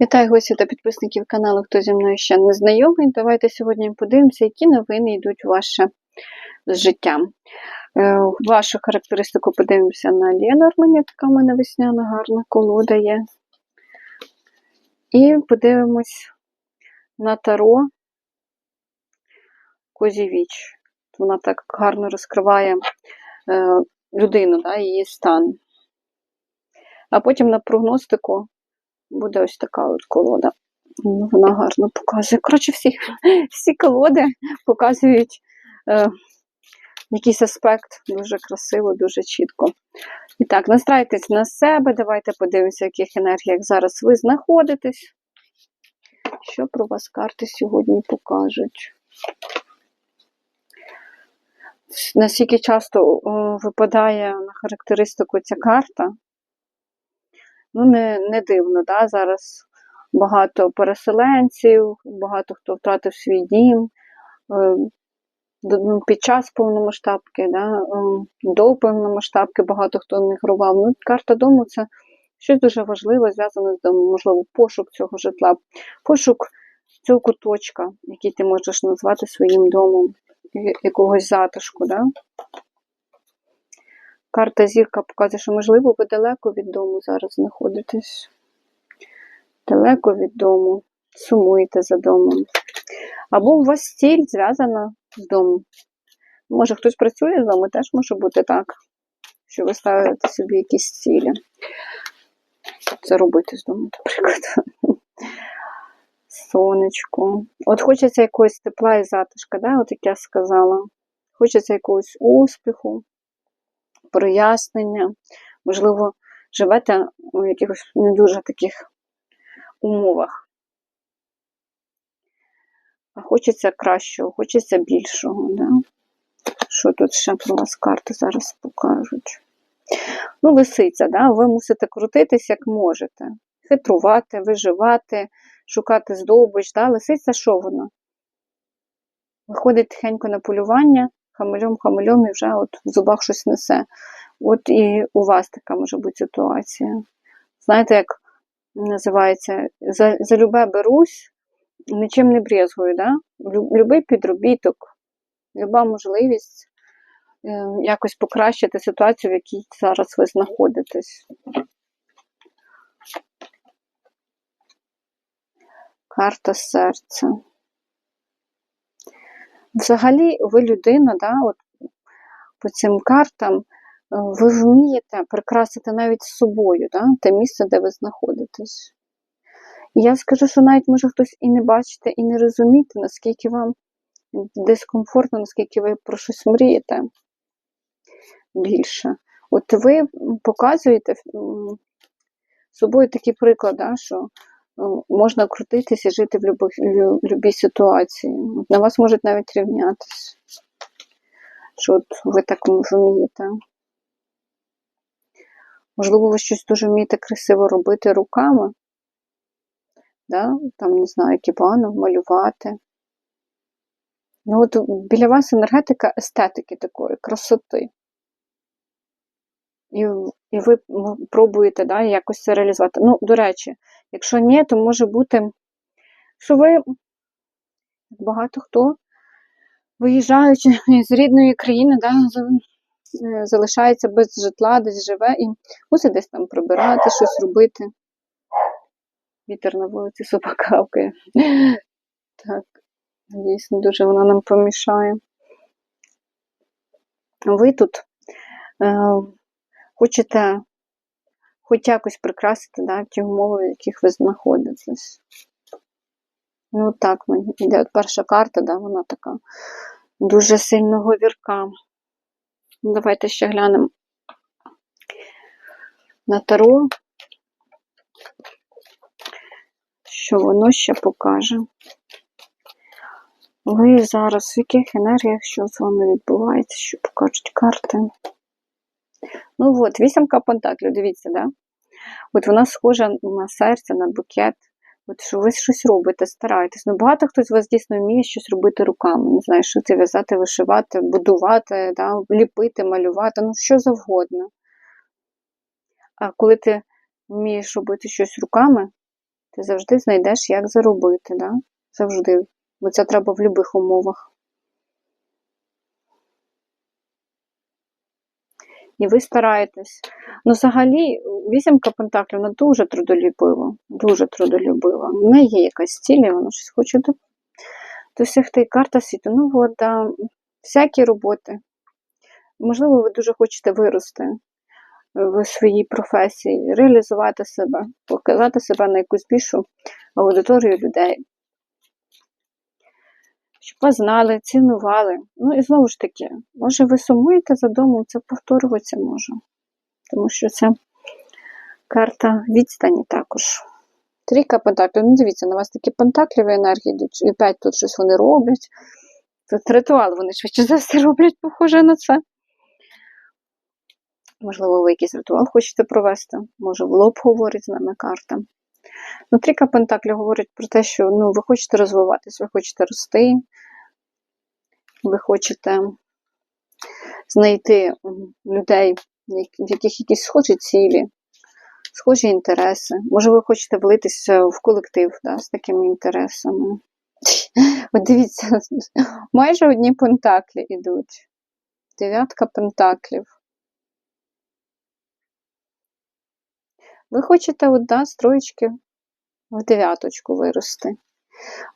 Вітаю гостів та підписників каналу, хто зі мною ще не знайомий. Давайте сьогодні подивимося, які новини йдуть у ваше життя. Е, Вашу характеристику подивимося на Ленормані, така в мене весняна гарна колода є. І подивимось на Таро Козівіч. Вона так гарно розкриває е, людину, да, її стан. А потім на прогностику буде ось така от колода. Ну, Вона гарно показує. Коротше, всі, всі колоди показують е, якийсь аспект дуже красиво, дуже чітко. І так, настрайтесь на себе, давайте подивимося, в яких енергіях зараз ви знаходитесь. Що про вас карти сьогодні покажуть? Наскільки часто о, випадає на характеристику ця карта? Ну, не, не дивно, да? зараз багато переселенців, багато хто втратив свій дім е, під час повномасштабки, да? е, до повномасштабки багато хто емігрував. Ну, карта дому це щось дуже важливе, зв'язане з домом, можливо, пошук цього житла, пошук цього куточка, який ти можеш назвати своїм домом, якогось затишку. Да? Карта зірка показує, що, можливо, ви далеко від дому зараз знаходитесь. Далеко від дому, сумуєте за домом. Або у вас ціль зв'язана з домом. Може, хтось працює з вами, теж може бути так, що ви ставите собі якісь цілі. Це робити з дому, наприклад. Сонечко. От хочеться якогось тепла і затишка, да? от як я сказала. Хочеться якогось успіху, прояснення. Можливо, живете у якихось не дуже таких умовах. А хочеться кращого, хочеться більшого. Да? Що тут ще про вас карти зараз покажуть? Ну, лисиця, да? ви мусите крутитись як можете. Хитрувати, виживати, шукати здобич. Да? Лисиця що вона? Виходить тихенько на полювання, хамельом-хамельом і вже от в зубах щось несе. От і у вас така може бути ситуація. Знаєте, як називається? За, за любе берусь, нічим не брезгую, да? Лю- Любий підробіток, люба можливість е, якось покращити ситуацію, в якій зараз ви знаходитесь. Карта серця. Взагалі, ви людина, да, от по цим картам, е, ви вмієте прикрасити навіть з собою да, те місце, де ви знаходитесь. І я скажу, що навіть може хтось і не бачите, і не розумієте, наскільки вам дискомфортно, наскільки ви про щось мрієте більше. От ви показуєте собою такий приклад, да, що можна крутитися жити в любій ситуації. На вас можуть навіть рівнятися. Що от ви так вмієте. Можливо, ви щось дуже вмієте красиво робити руками. Да? Там, не знаю, кібану, малювати. Ну, от біля вас енергетика естетики такої, красоти. І, і ви пробуєте да, якось це реалізувати. Ну, до речі, якщо ні, то може бути, що ви, багато хто, виїжджаючи з рідної країни, да, е, залишається без житла, десь живе і мусить десь там прибирати, щось робити. Вітер на вулиці собака гавкає. Так, дійсно, дуже вона нам помішає. Ви тут е, хочете хоч якось прикрасити да, ті умови, в яких ви знаходитесь. Ну, так мені йде от перша карта, да, вона така дуже сильно говірка. Ну, Давайте ще глянемо на таро, що воно ще покаже. Ви зараз в яких енергіях, що з вами відбувається, що покажуть карти? Ну от, вісімка пентаклів, дивіться, да? От вона схожа на серце, на букет. От що ви щось робите, стараєтесь. Ну, багато хто з вас дійсно вміє щось робити руками. Не знаю, що це в'язати, вишивати, будувати, да? ліпити, малювати, ну що завгодно. А коли ти вмієш робити щось руками, Ти завжди знайдеш, як заробити, да? Завжди. Бо це треба в будь-яких умовах. І ви стараєтесь. Ну, взагалі, вісімка пентаклів, вона дуже трудолюбива. Дуже трудолюбива. В неї є якась ціль, і вона щось хоче до- досягти. Карта світу. Ну, от, да, всякі роботи. Можливо, ви дуже хочете вирости в своїй професії, реалізувати себе, показати себе на якусь більшу аудиторію людей. Щоб вас знали, цінували. Ну і знову ж таки, може ви сумуєте за домом, це повторюватися може. Тому що це карта відстані також. Трійка пентаклів. Ну, дивіться, на вас такі пентакліві енергії йдуть, і опять тут щось вони роблять. Тут ритуал вони швидше за все роблять, похоже на це. Можливо, ви якийсь ритуал хочете провести, може, в лоб говорить з нами карта. Ну, трійка пентаклів говорить про те, що ну, ви хочете розвиватись, ви хочете рости, ви хочете знайти людей, в яких якісь схожі цілі, схожі інтереси. Може, ви хочете влитися в колектив да, з такими інтересами. От дивіться, майже одні пентаклі йдуть. Дев'ятка пентаклів. Ви хочете от, да, з троєчки в дев'яточку вирости.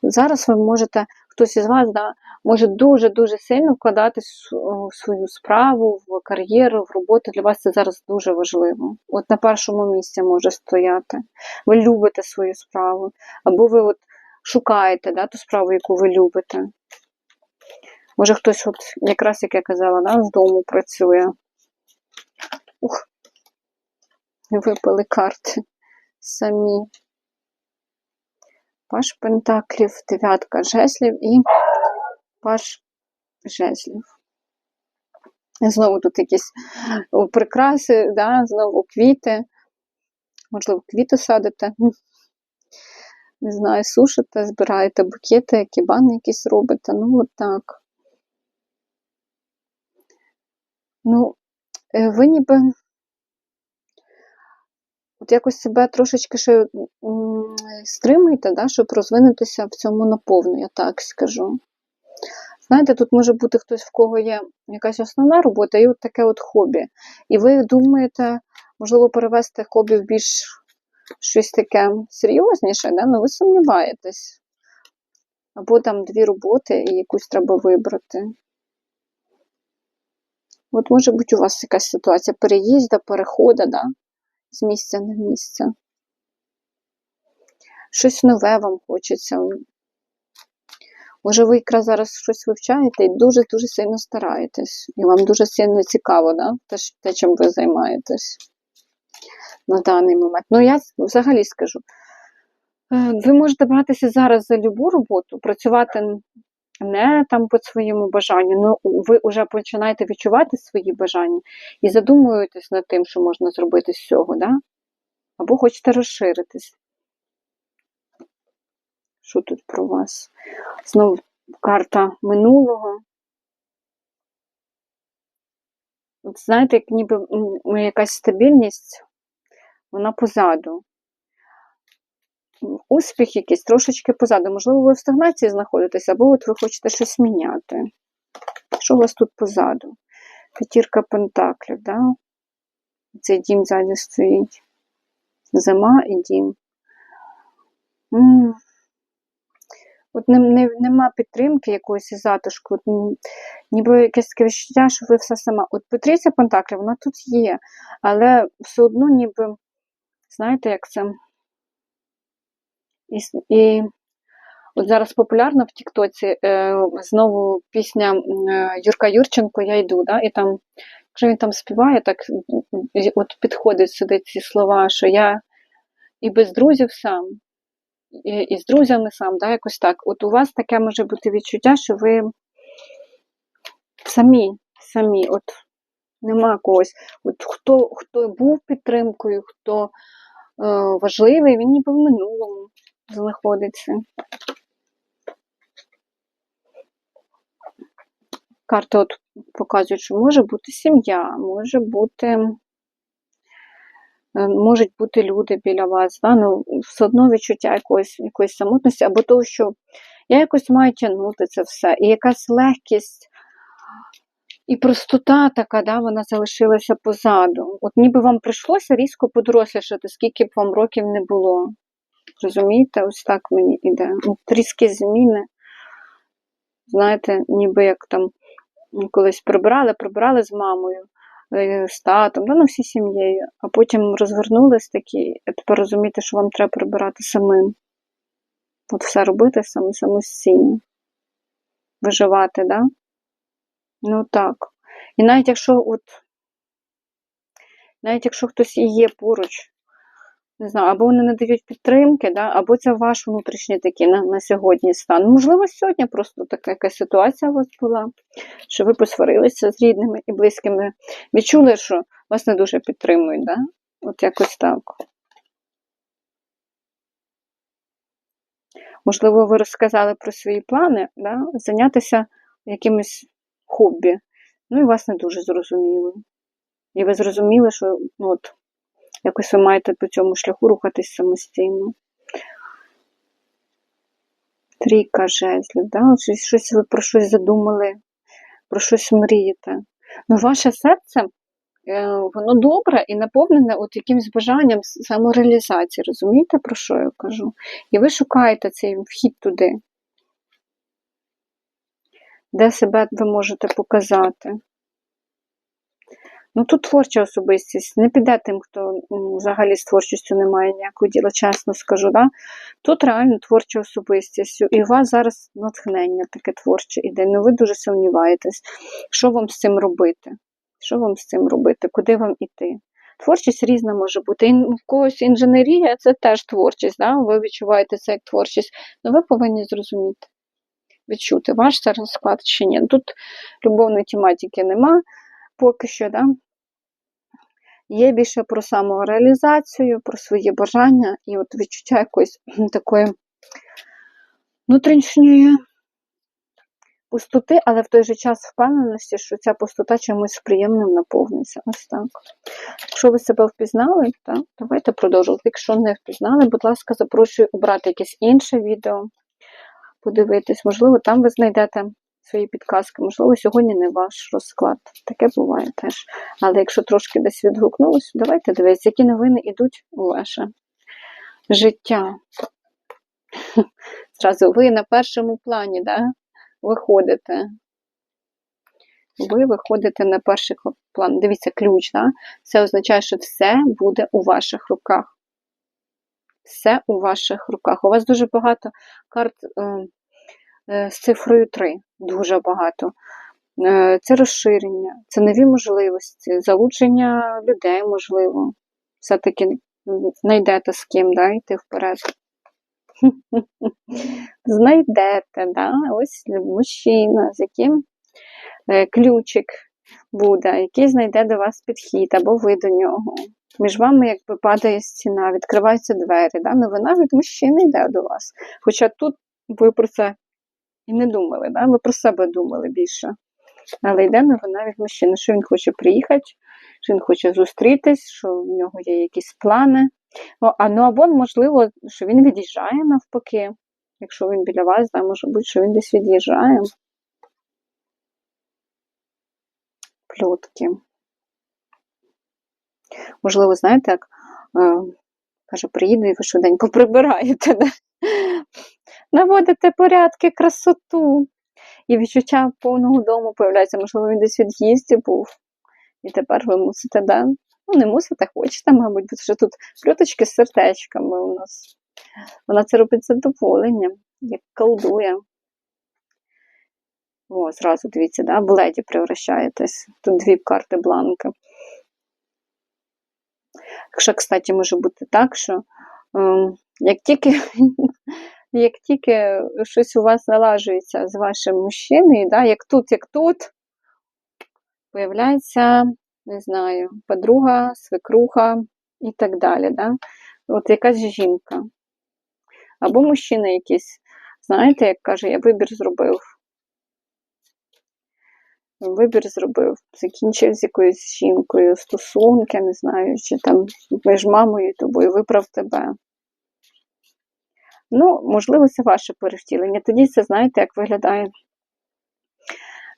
Зараз ви можете, хтось із вас да, може дуже-дуже сильно вкладатись в свою справу, в кар'єру, в роботу. Для вас це зараз дуже важливо. От на першому місці може стояти. Ви любите свою справу, або ви от шукаєте да, ту справу, яку ви любите. Може хтось, от, якраз як я казала, да, з дому працює. Ух, випали карти самі. Паш Пентаклів, дев'ятка жезлів і паш жезлів. Знову тут якісь прикраси, да, знову квіти. Можливо, квіти садите. Не знаю, сушите, збираєте букети, кібани якісь робите. Ну, от так. Ну, е, ви ніби от якось себе трошечки ще м, стримуєте, да, щоб розвинутися в цьому наповну, я так скажу. Знаєте, тут може бути хтось, в кого є якась основна робота, і от таке от хобі. І ви думаєте, можливо, перевести хобі в більш щось таке серйозніше, да? ну ви сумніваєтесь. Або там дві роботи і якусь треба вибрати. От може бути у вас якась ситуація переїзду, переходу, да? З місця на місце. Щось нове вам хочеться. Може, ви якраз зараз щось вивчаєте і дуже-дуже сильно стараєтесь. І вам дуже сильно цікаво, да? те, те, чим ви займаєтесь на даний момент. Ну, я взагалі скажу. Ви можете братися зараз за любу роботу, працювати не там по своєму бажанню, але ви вже починаєте відчувати свої бажання і задумуєтесь над тим, що можна зробити з цього, да? або хочете розширитись. Що тут про вас? Знову карта минулого. От знаєте, як ніби якась стабільність, вона позаду. Успіх якийсь трошечки позаду. Можливо, ви в стагнації знаходитесь, або от ви хочете щось міняти. Що у вас тут позаду? П'ятірка пентаклів, да? Цей дім ззаді стоїть. Зима і дім. От не, не, нема підтримки якоїсь затишку, от, ніби якесь таке відчуття, що ви все сама. От Петриця Пентаклів, вона тут є, але все одно ніби, знаєте, як це. І, і от зараз популярна в Тіктоці е, знову пісня е, Юрка Юрченко Я йду. Да? І там, якщо він там співає, так от підходить сюди ці слова, що я і без друзів сам, і, і з друзями сам, да? якось так. От у вас таке може бути відчуття, що ви самі, самі, от нема когось. От Хто хто був підтримкою, хто е, важливий, він ніби в минулому знаходиться. Карти от показують, що може бути сім'я, може бути е, можуть бути люди біля вас, да? ну, все одно відчуття якоїсь, якоїсь самотності, або того, що я якось маю тягнути це все, і якась легкість. І простота така, да, вона залишилася позаду. От ніби вам прийшлося різко подорослішати, скільки б вам років не було. Розумієте, ось так мені йде. От зміни. Знаєте, ніби як там колись прибирали, прибирали з мамою, е, з татом, ну всі сім'єю, а потім розвернулись такі, а тепер розумієте, що вам треба прибирати самим. От все робити саме самостійно. Виживати, да? Ну так. І навіть якщо от, навіть якщо хтось і є поруч, не знаю, або вони не дають підтримки, да, або це ваш внутрішній такий на, на сьогодні стан. Можливо, сьогодні просто така якась ситуація у вас була, що ви посварилися з рідними і близькими, відчули, що вас не дуже підтримують, да? От якось так. Можливо, ви розказали про свої плани, да? зайнятися якимось хобі, ну і вас не дуже зрозуміли. І ви зрозуміли, що ну, от, якось ви маєте по цьому шляху рухатись самостійно. Трійка жезлів, да? От щось, щось ви про щось задумали, про щось мрієте. Ну, ваше серце, е, воно добре і наповнене от якимось бажанням самореалізації. Розумієте, про що я кажу? І ви шукаєте цей вхід туди, де себе ви можете показати. Ну, тут творча особистість. Не піде тим, хто взагалі з творчістю не має ніякого діла, чесно скажу. Да? Тут реально творча особистість. І у вас зараз натхнення таке творче іде. Ну ви дуже сумніваєтесь, що вам з цим робити? Що вам з цим робити? Куди вам іти? Творчість різна може бути. І в когось інженерія це теж творчість. Да? Ви відчуваєте це як творчість, але ви повинні зрозуміти, відчути, ваш це розклад чи ні. Тут любовної тематики нема поки що, да? Є більше про самореалізацію, про свої бажання і от відчуття якоїсь такої внутрішньої пустоти, але в той же час впевненості, що ця пустота чимось приємним наповниться. Ось так. Якщо ви себе впізнали, то давайте продовжувати. Якщо не впізнали, будь ласка, запрошую обрати якесь інше відео, подивитись, можливо, там ви знайдете свої підказки. Можливо, сьогодні не ваш розклад. Таке буває теж. Але якщо трошки десь відгукнулося, давайте дивитися, які новини йдуть у ваше життя. Зразу ви на першому плані, да? виходите. Ви виходите на перший план. Дивіться, ключ, да? це означає, що все буде у ваших руках. Все у ваших руках. У вас дуже багато карт е, е, з цифрою 3 дуже багато. Е, це розширення, це нові можливості, залучення людей, можливо. Все-таки знайдете з ким да, йти вперед. Знайдете, да, ось мужчина, з яким е, ключик буде, який знайде до вас підхід, або ви до нього. Між вами якби падає стіна, відкриваються двері. Да? Новина від мужчини йде до вас. Хоча тут ви про це і не думали, да? ви про себе думали більше. Але йде новина від мужчини, що він хоче приїхати, що він хоче зустрітись, що в нього є якісь плани. Ну, а, ну або, можливо, що він від'їжджає навпаки. Якщо він біля вас, да, може бути, що він десь від'їжджає. Плютки. Можливо, знаєте, як е, каже, приїду і ви швиденько прибираєте. Да? Наводите порядки, красоту. І відчуття повного дому появляється, можливо, він десь від'їзді був. І тепер ви мусите, да? Ну, не мусите, хочете, мабуть, бо вже тут плюточки з сердечками у нас. Вона це робить з задоволенням, як колдує. О, зразу дивіться, да? в леді превращаєтесь. Тут дві карти бланка. Якщо, кстати, може бути так, що ем, як тільки як тільки щось у вас налажується з вашим мужчиною, да, як тут, як тут, появляється, не знаю, подруга, свекруха і так далі. Да? От якась жінка. Або мужчина якийсь, знаєте, як каже, я вибір зробив. вибір зробив, закінчив з якоюсь жінкою стосунки, не знаю, чи там між мамою тобою, вибрав тебе. Ну, можливо, це ваше перевтілення. Тоді це, знаєте, як виглядає,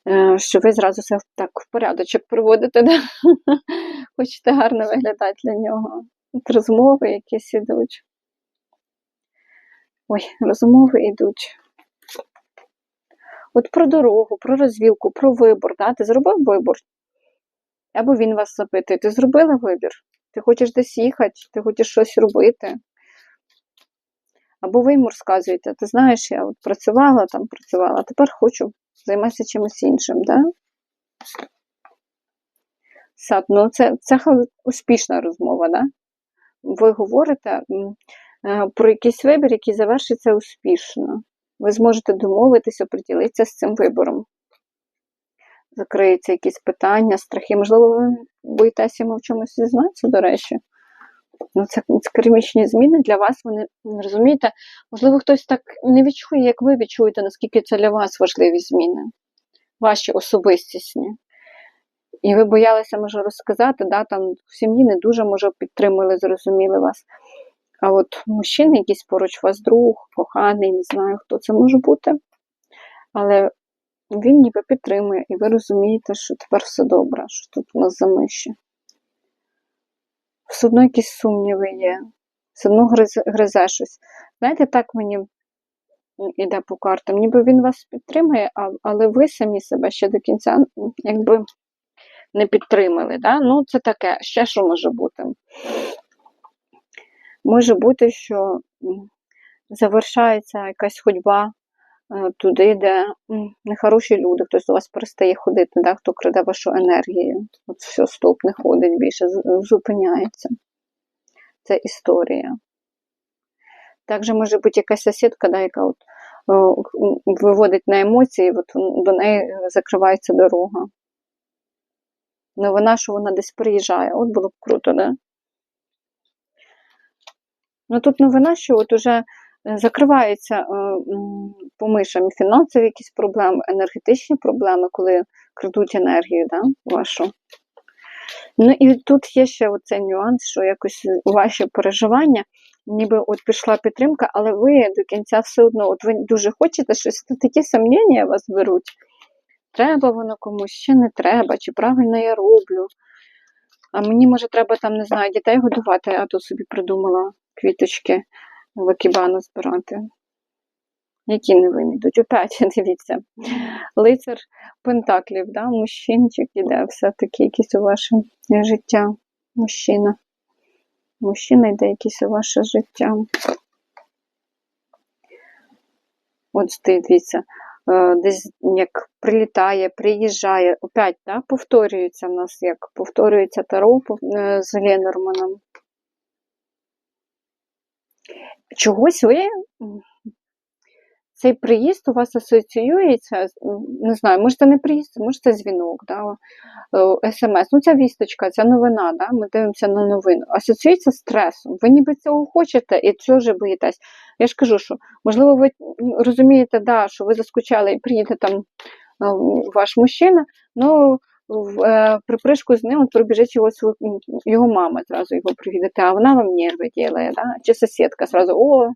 е, що ви зразу все так в порядочок приводите, да? хочете гарно виглядати для нього. От розмови якісь ідуть. Ой, розмови йдуть. От про дорогу, про розвілку, про вибор. Да? Ти зробив вибор? Або він вас запитує, ти зробила вибір? Ти хочеш десь їхати, ти хочеш щось робити? Або ви йому розказуєте, ти знаєш, я от працювала там, працювала, а тепер хочу займатися чимось іншим, да? Сад, ну це, це успішна розмова, да? Ви говорите е, про якийсь вибір, який завершиться успішно. Ви зможете домовитися, оприділитися з цим вибором. Закриються якісь питання, страхи. Можливо, ви боїтеся йому в чомусь зізнатися, до речі. Ну, це, це кармічні зміни для вас, вони розумієте, можливо, хтось так не відчує, як ви відчуєте, наскільки це для вас важливі зміни, ваші особистісні. І ви боялися, може, розказати, да, там в сім'ї не дуже, може, підтримали, зрозуміли вас. А от мужчина, якийсь поруч вас друг, коханий, не знаю, хто це може бути. Але він ніби підтримує, і ви розумієте, що тепер все добре, що тут у нас замиші. Все одно якісь сумніви є, все одно гризе, щось. Знаєте, так мені йде по картам, ніби він вас підтримує, але ви самі себе ще до кінця якби не підтримали. Да? Ну, це таке, ще що може бути. Може бути, що завершається якась ходьба туди, де нехороші люди, хтось до вас перестає ходити, да? хто краде вашу енергію. От все, стоп, не ходить більше, зупиняється. Це історія. Також може бути якась сусідка, да, яка от, о, виводить на емоції, от до неї закривається дорога. Новина, що вона десь приїжджає. От було б круто, да? Ну тут новина, що от уже е, закриваються е, по мишам і фінансові якісь проблеми, енергетичні проблеми, коли крадуть енергію да, вашу. Ну і тут є ще оцей нюанс, що якось ваші переживання, ніби от пішла підтримка, але ви до кінця все одно, от ви дуже хочете щось, то такі сумніння вас беруть. Треба воно комусь, чи не треба, чи правильно я роблю. А мені, може, треба там, не знаю, дітей годувати, а то собі придумала квіточки в екібану збирати. Які не вийдуть. Опять, дивіться, лицар Пентаклів, да? мужчинчик іде все-таки якийсь у ваше життя. Мужчина. Мужчина йде якийсь у ваше життя. От дивіться, е, десь як прилітає, приїжджає. Опять, да? повторюється в нас, як повторюється Таро е, з Ленорманом. Чогось ви цей приїзд у вас асоціюється, не знаю, може це не приїзд, може це дзвінок, да, е, смс. Ну, ця вісточка, ця новина, да, ми дивимося на новину. Асоціюється з стресом. Ви ніби цього хочете і цього вже боїтесь. Я ж кажу, що можливо, ви розумієте, да, що ви заскучали і приїде там е, ваш мужчина, ну е, припришку з ним от пробіжить його, його мама, зразу його привідете, а вона вам нерви ділає, да? чи сусідка зразу, о,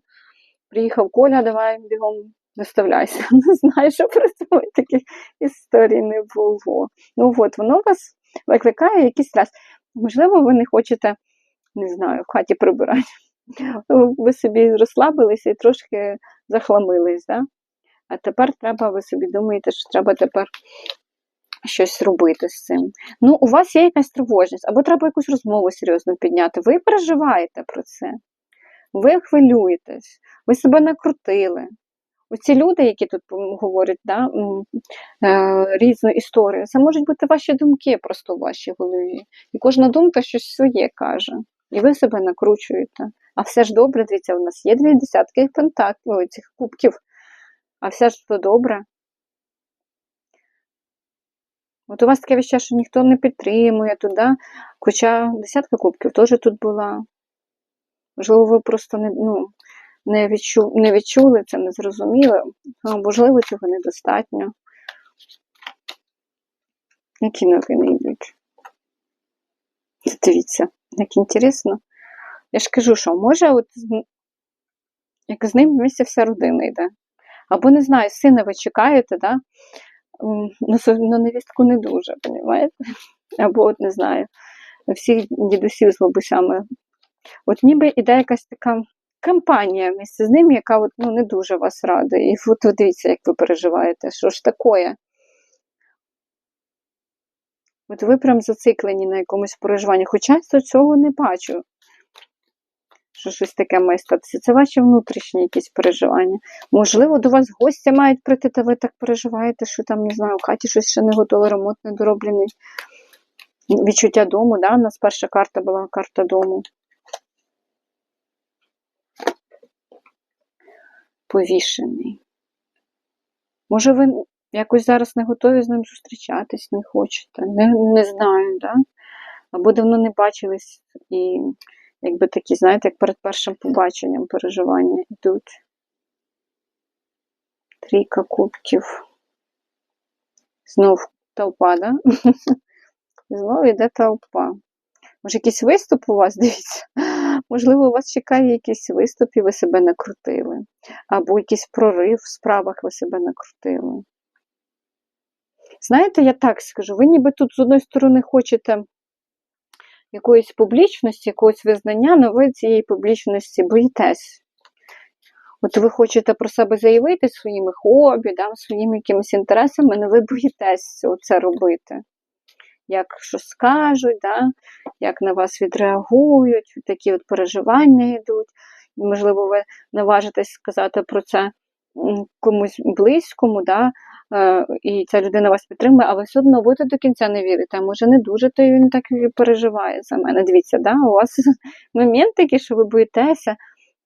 приїхав Коля, давай бігом виставляйся. Не знаю, що про це таких історій не було. Ну от, воно вас викликає якийсь стрес. Можливо, ви не хочете, не знаю, в хаті прибирати. Ви собі розслабилися і трошки захламились, да? а тепер треба, ви собі думаєте, що треба тепер щось робити з цим. Ну, у вас є якась тривожність, або треба якусь розмову серйозно підняти. Ви переживаєте про це, ви хвилюєтесь, ви себе накрутили. Оці люди, які тут говорять да, е, різну історію, це можуть бути ваші думки просто в вашій голові. І кожна думка щось своє каже. І ви себе накручуєте. А все ж добре, дивіться, у нас є дві десятки контактів, цих кубків. А все ж то добре. От у вас таке відчуття, що ніхто не підтримує туди, хоча десятка кубків теж тут була. Можливо, ви просто не, ну, не, відчу, не відчули це, не зрозуміли, а можливо, цього недостатньо. Які новини йдуть? Дивіться, як інтересно. Я ж кажу, що може, от як з ним вместе вся родина йде. Або не знаю, сина ви чекаєте, да? Ну, со- ну невістку не дуже, розумієте? Або от не знаю, всіх дідусів з бабусями. От ніби іде якась така кампанія місце з ним, яка от, ну, не дуже вас радує. І от ви дивіться, як ви переживаєте, що ж таке. От ви прям зациклені на якомусь переживанні, хоча я цього не бачу. Що щось таке має статися. Це ваші внутрішні якісь переживання. Можливо, до вас гості мають прийти, та ви так переживаєте, що там, не знаю, в хаті щось ще не готове, ремонт не дороблений. Відчуття дому, да? У нас перша карта була карта дому. Повішений. Може, ви якось зараз не готові з ним зустрічатись, не хочете? Не, не знаю, да? Або давно не бачились і якби такі, знаєте, як перед першим побаченням переживання йдуть. Трійка кубків. Знов толпа, да? Знову йде толпа. Може, якийсь виступ у вас, дивіться. Можливо, у вас чекає виступ, і ви себе накрутили. Або якийсь прорив в справах ви себе накрутили. Знаєте, я так скажу, ви ніби тут з одної сторони хочете якоїсь публічності, якогось визнання, але ви цієї публічності боїтесь. От ви хочете про себе заявити своїми хобі, да, своїми якимись інтересами, але ви боїтесь це робити. Як що скажуть, да, як на вас відреагують, такі от переживання йдуть. Можливо, ви наважитесь сказати про це комусь близькому, да, е, і ця людина вас підтримує, а ви все одно будете до кінця не вірите. А може не дуже, то він так переживає за мене. Дивіться, да, у вас момент такий, що ви боїтеся,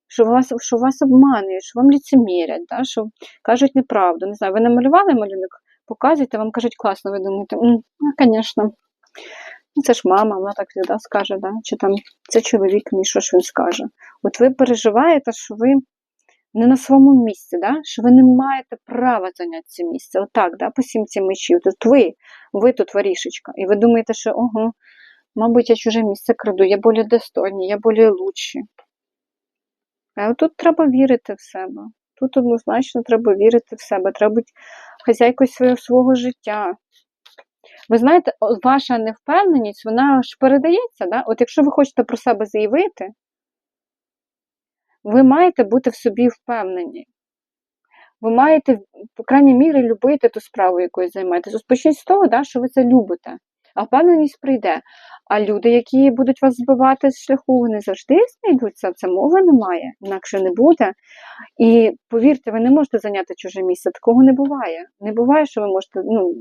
що вас, що вас обманюють, що вам ліцемірять, да, що кажуть неправду. Не знаю, ви намалювали малюнок, показуєте, вам кажуть класно, ви думаєте, ну, звісно. Ну, це ж мама, вона так да, скаже, да? чи там це чоловік мій, що ж він скаже. От ви переживаєте, що ви не на своєму місці, да? що ви не маєте права зайняти це місце. Отак, да? по сімці мечів. Тут ви, ви тут варішечка. І ви думаєте, що ого, мабуть, я чуже місце краду, я більш достойні, я більш лучші. А тут треба вірити в себе. Тут однозначно треба вірити в себе, треба бути хазяйкою свого, свого життя. Ви знаєте, ваша невпевненість, вона ж передається. Да? От якщо ви хочете про себе заявити, ви маєте бути в собі впевнені. Ви маєте, по крайній мірі, любити ту справу, якою займаєтесь. Розпочніть з того, да, що ви це любите. А впевненість прийде. А люди, які будуть вас збивати з шляху, вони завжди знайдуться. Це мови немає, інакше не буде. І повірте, ви не можете зайняти чуже місце. Такого не буває. Не буває, що ви можете. ну,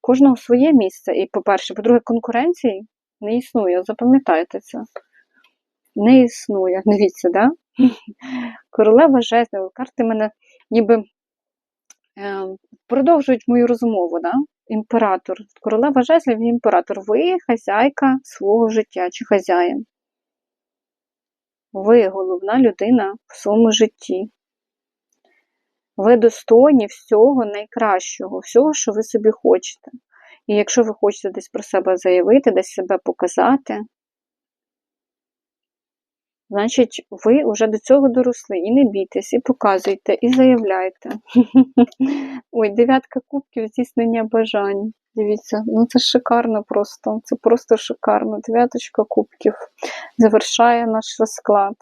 Кожного своє місце. І, по-перше, по-друге, конкуренції не існує. Запам'ятайте це. Не існує. Дивіться, да? Королева жезлів, карти мене ніби е, продовжують мою розмову, да? Імператор. Королева жезлів і імператор. Ви хазяйка свого життя чи хазяїн. Ви головна людина в своєму житті. Ви достойні всього найкращого, всього, що ви собі хочете. І якщо ви хочете десь про себе заявити, десь себе показати, значить, ви вже до цього доросли. І не бійтесь, і показуйте, і заявляйте. Ой, дев'ятка кубків, здійснення бажань. Дивіться, ну це шикарно просто. Це просто шикарно. Дев'яточка кубків завершає наш розклад.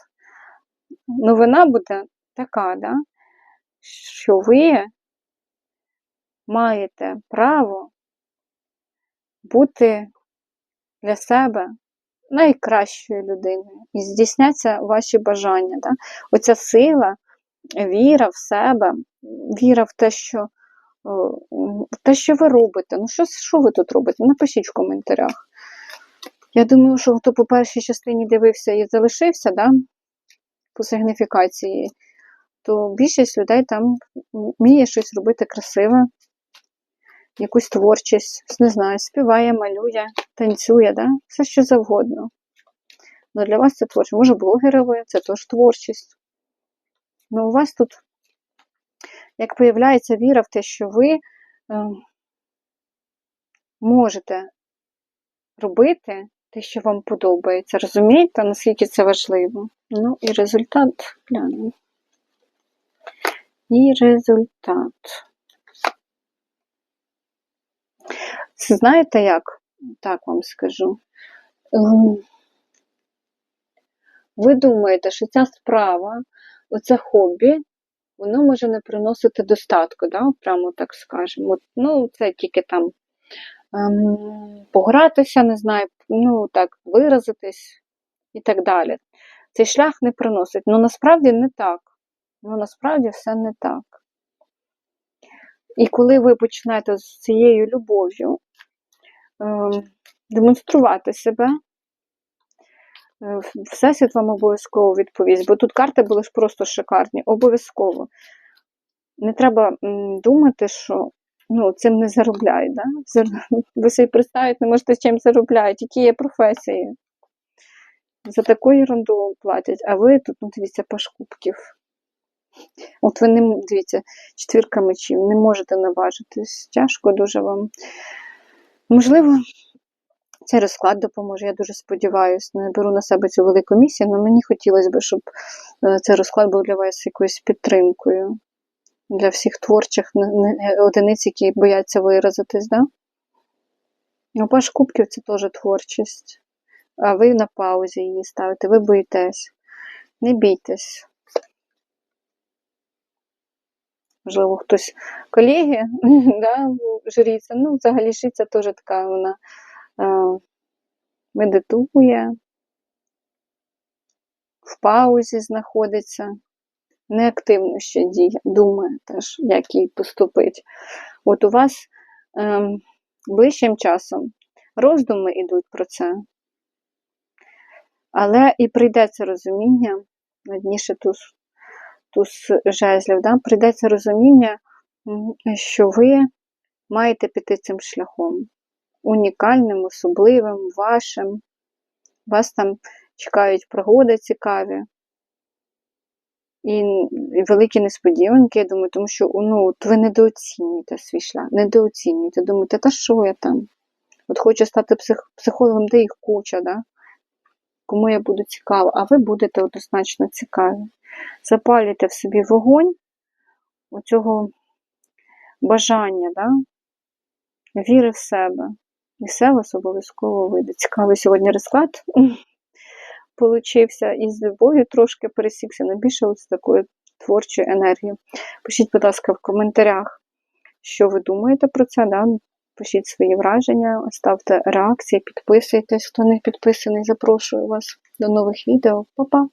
Новина буде така, да? що ви маєте право бути для себе найкращою людиною і здійсняться ваші бажання. Да? Оця сила, віра в себе, віра в те, що в те, що ви робите. Ну, що, що ви тут робите? Напишіть в коментарях. Я думаю, що хто по першій частині дивився і залишився, да, по сигніфікації, то більшість людей там вміє щось робити красиве, якусь творчість, не знаю, співає, малює, танцює, да? все що завгодно. Ну, для вас це творчість. Може, блогери ви, це теж творчість. Ну, у вас тут, як появляється віра в те, що ви е, можете робити те, що вам подобається. Розумієте, наскільки це важливо? Ну і результат глянемо. І результат. Знаєте як? Так вам скажу. Ем, Ви думаєте, що ця справа, оце хобі, воно може не приносити достатку, да? прямо так скажемо. От, ну, це тільки там ем, погратися, не знаю, ну так, виразитись і так далі. Цей шлях не приносить. Ну насправді не так. Ну насправді все не так. І коли ви починаєте з цією любов'ю демонструвати себе, е, Всесвіт вам обов'язково відповість, бо тут карти були ж просто шикарні, обов'язково. Не треба думати, що ну, цим не заробляють. Да? Ви собі представити не можете, чим заробляють, які є професії. За таку ерунду платять, а ви тут, ну, дивіться, паш кубків. От ви не дивіться, четвірка мечів, не можете наважитись. Тяжко дуже вам. Можливо, цей розклад допоможе. Я дуже сподіваюся. Не беру на себе цю велику місію, але мені хотілося б, щоб е, цей розклад був для вас якоюсь підтримкою. Для всіх творчих не- одиниць, які бояться виразитись, да? Ну, паш кубків це теж творчість. А ви на паузі її ставите, ви боїтесь. Не бійтесь. Можливо, хтось колеги, да, жріця. Ну, взагалі жріця теж така вона е, медитує, в паузі знаходиться, неактивно ще діє, думає теж, як їй поступить. От у вас е, ближчим часом роздуми йдуть про це, але і прийдеться розуміння, надніше туз, туз жезлів, да? прийдеться розуміння, що ви маєте піти цим шляхом. Унікальним, особливим, вашим. Вас там чекають пригоди цікаві. І великі несподіванки, я думаю, тому що ну, от ви недооцінюєте свій шлях, недооцінюєте. Думаєте, та що я там? От хочу стати псих, психологом, де їх куча, да? кому я буду цікава, а ви будете однозначно цікаві. Запалюйте в собі вогонь оцього бажання, да? віри в себе. І все у вас обов'язково вийде. Цікавий сьогодні розклад получився і з любов'ю трошки пересікся, але більше ось з такою творчою енергією. Пишіть, будь ласка, в коментарях, що ви думаєте про це. Да? Пишіть свої враження, ставте реакції, підписуйтесь, хто не підписаний, запрошую вас до нових відео. Па-па!